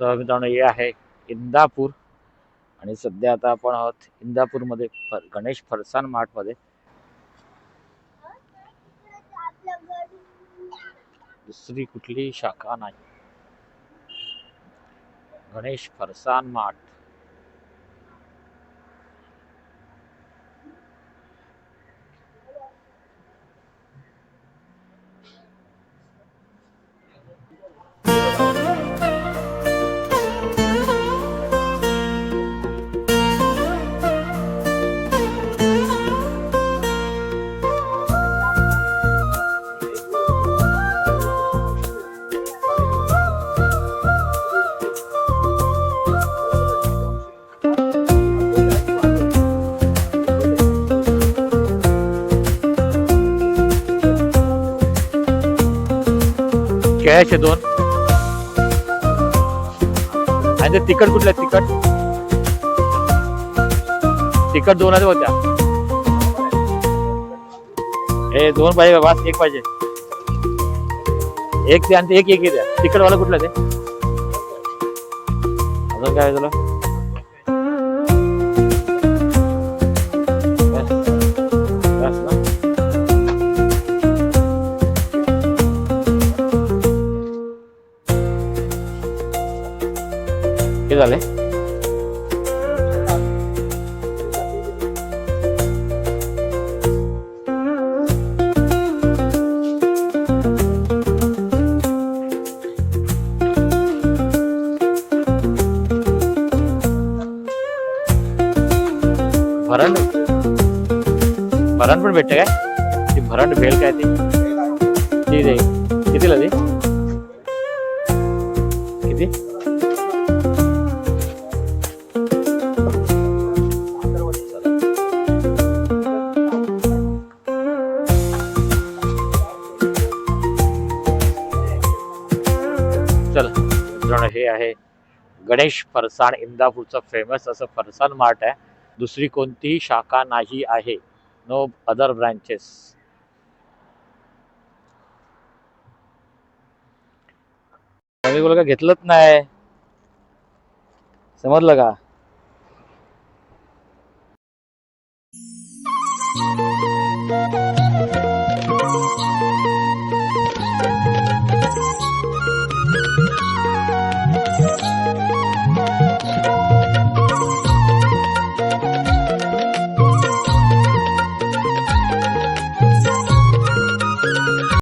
तर मित्रांनो हे आहे इंदापूर. आणि सध्या आता आपण आहोत इंदापूरमध्ये फर गणेश फरसान मार्टमध्ये दुसरी कुठली शाखा नाही. गणेश फरसान मार्ट केळ्याचे दोन. आणि ते तिखट कुठलं तिखट. तिखट दोनच होत्या. हे दोन पाहिजे का एक पाहिजे. एक ते आणि ते एक एक द्या. तिखट वाला कुठलं ते? अजून काय तुला? हे झाले भरण भरण पण भेटते काय? ती भरण भेल काय ती ती दे. कितीला ती चला. जण हे आहे गणेश फरसाण इंदापूरचं फेमस असं फरसाण मार्ट आहे. दुसरी कोणतीही शाखा नाही आहे. नो अदर ब्रांचेस आम्ही बोला का घेतलंच नाही. समजलं का?